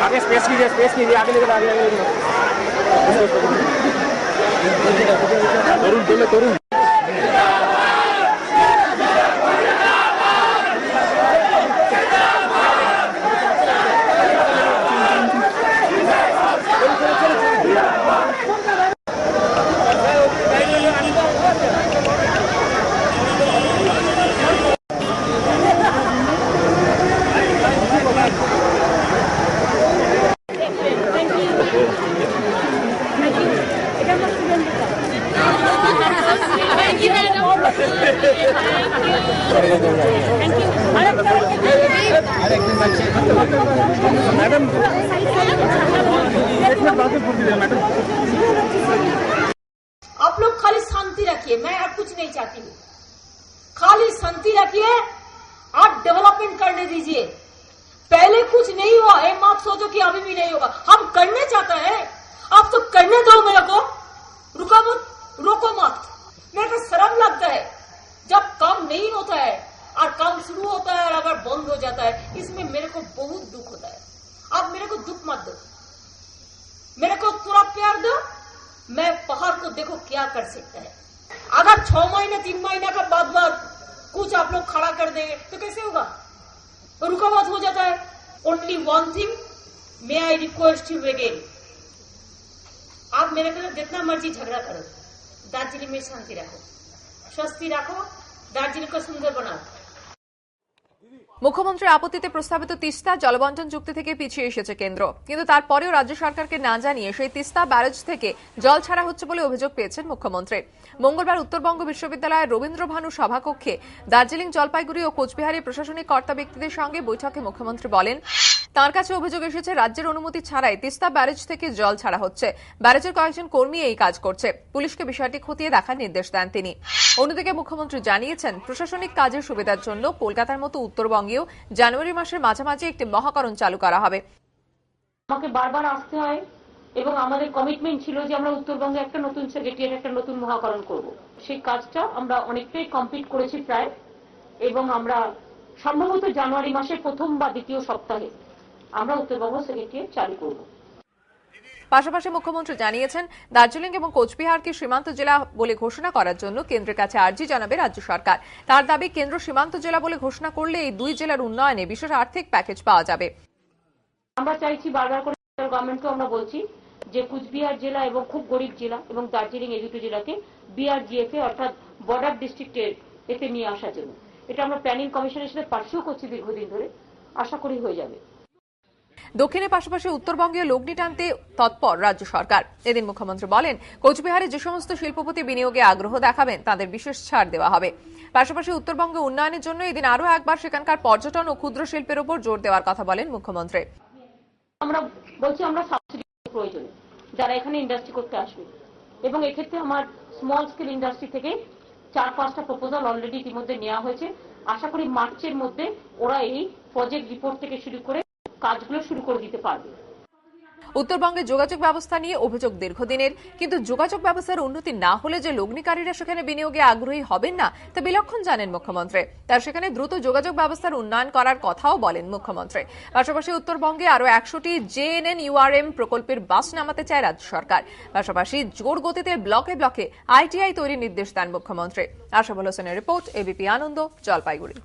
आगे स्पेस कीजिए स्पेस कीजिए आगे लेकर आगे आगे तरुण बोले तरुण मैडम आप लोग खाली शांति रखिए, मैं अब कुछ नहीं चाहती हूँ। खाली शांति रखिए, आप डेवलपमेंट करने दीजिए। पहले कुछ नहीं हुआ है आप सोचो कि अभी भी नहीं होगा। हम करने चाहते हैं, आप तो करने दो मेरे को। रुका मत, रोको मत मेरे को शर्म लगता है जब काम नहीं होता है और काम शुरू होता है और अगर बंद हो जाता है इसमें मेरे को बहुत दुख होता है। आप मेरे को दुख मत दो। मेरे को थोड़ा प्यार दो। मैं पहाड़ को देखो क्या कर सकता है। अगर छ महीने, तीन महीने का बाद बाद कुछ आप लोग खड़ा कर देंगे तो कैसे होगा? रुकावट हो जाता है। Only one thing may I request you again आप मेरे को तो जितना मर्ज़ी झगड़ा करो। दार्जिलिंग में शांति रखो। स्वस्थी रखो। दार्जिलिंग को सुंदर बनाओ। মুখ্যমন্ত্রীর আপত্তিতে প্রস্তাবিত তিস্তা জলবন্টন চুক্তি থেকে পিছিয়ে এসেছে কেন্দ্র। কিন্তু তারপরেও রাজ্য সরকারকে না জানিয়ে সেই তিস্তা ব্যারেজ থেকে জল ছাড়া হচ্ছে বলে অভিযোগ পেয়েছেন মুখ্যমন্ত্রী। মঙ্গলবার উত্তরবঙ্গ বিশ্ববিদ্যালয়ের রবীন্দ্র ভানু সভাকক্ষে দার্জিলিং জলপাইগুড়ি ও কোচবিহারের প্রশাসনিক কর্তা ব্যক্তিদের সঙ্গে বৈঠকে মুখ্যমন্ত্রী বলেন তার কাছে অভিযোগ এসেছে, রাজ্যের অনুমতি ছাড়াই তিস্তা ব্যারেজ থেকে জল ছাড়া হচ্ছে। ব্যারেজের কয়েকজন কর্মী এই কাজ করছে। পুলিশকে বিষয়টি খতিয়ে দেখার নির্দেশ দেন তিনি। অন্যদিকে মুখ্যমন্ত্রী জানিয়েছেন, প্রশাসনিক কাজের সুবিধার জন্য কলকাতার মতো উত্তরবঙ্গেও জানুয়ারি মাসের মাঝামাঝি একটি মহাকরণ চালু করা হবে। আমাকে বারবার আসতে হয় এবং আমাদের কমিটমেন্ট ছিল যে আমরা উত্তরবঙ্গে একটা নতুন সেক্রেটারিয়েট একটা নতুন মহাকরণ করব। সেই কাজটা আমরা অনেকটাই কমপ্লিট করেছি প্রায় এবং আমরা সম্ভবত জানুয়ারি মাসের প্রথম বা দ্বিতীয় সপ্তাহে আমরা উত্তরবঙ্গ সেক্রেটারিয়েট চালু করব। পাশাপাশি মুখ্যমন্ত্রী জানিয়েছেন দার্জিলিং এবং কোচবিহারকে সীমান্ত জেলা বলে ঘোষণা করার জন্য কেন্দ্রের কাছে আর্জি জানাবে রাজ্য সরকার। তার দাবি কেন্দ্র সীমান্ত জেলা বলে ঘোষণা করলে এই দুই জেলার উন্নয়নে বিশেষ আর্থিক প্যাকেজ পাওয়া যাবে। আমরা চাইছি বারবার করে গভর্নমেন্টকেও আমরা বলছি যে কুচবিহার জেলা এবং খুব গরিব জেলা এবং দার্জিলিং এই দুটো জেলাকে বিআরজিএফ এ অর্থাৎ বর্ডার ডিস্ট্রিক্টের এতে নিয়ে আসার জন্য। এটা আমরা প্ল্যানিং কমিশনের সাথে পার্সিও করছি দীর্ঘদিন ধরে। আশা করি হয়ে যাবে। দক্ষিণের পাশাপাশি উত্তরবঙ্গে লগ্নি টানতে তৎপর রাজ্য সরকার। এদিন মুখ্যমন্ত্রী বলেন, কোচবিহারে যে সমস্ত শিল্পপতি বিনিয়োগে আগ্রহ দেখাবেন, তাদের বিশেষ ছাড় দেওয়া হবে। পাশাপাশি উত্তরবঙ্গে উন্নয়নের জন্য এদিন আরও একবার সেখানকার পর্যটন ও ক্ষুদ্র শিল্পের উপর জোর দেওয়ার কথা বলেন মুখ্যমন্ত্রী। আমরা বলছি, আমরা সাবসিডি প্রয়োজন যারা এখানে ইন্ডাস্ট্রি করতে আসবে। এবং এক্ষেত্রে আমার স্মল স্কেল ইন্ডাস্ট্রি থেকে চার, পাঁচটা প্রপোজাল অলরেডি ইতিমধ্যে নেওয়া হয়েছে। আশা করি মার্চের মধ্যে ওরা এই প্রজেক্ট রিপোর্ট থেকে শুরু করে কাজগুলো শুরু করে দিতে পারবে। উত্তরবঙ্গে যোগাযোগ ব্যবস্থা নিয়ে অভিযোগ দীর্ঘদিনের, কিন্তু যোগাযোগ ব্যবস্থার উন্নতি না হলে যে লগ্নিকারীরা সেখানে বিনিয়োগে আগ্রহী হবেন না, তা বিলক্ষণ জানেন মুখ্যমন্ত্রী। তার সেখানে দ্রুত যোগাযোগ ব্যবস্থার উন্নয়ন করার কথাও বলেন মুখ্যমন্ত্রী। পাশাপাশি উত্তরবঙ্গে আরও একশোটি জেএনএন ইউআরএম প্রকল্পের বাস নামাতে চায় রাজ্য সরকার। পাশাপাশি জোর গতিতে ব্লকে ব্লকে আইটিআই তৈরির নির্দেশ দেন মুখ্যমন্ত্রী। আশাফুল হোসেনের রিপোর্ট এবিপি আনন্দ, জলপাইগুড়ি।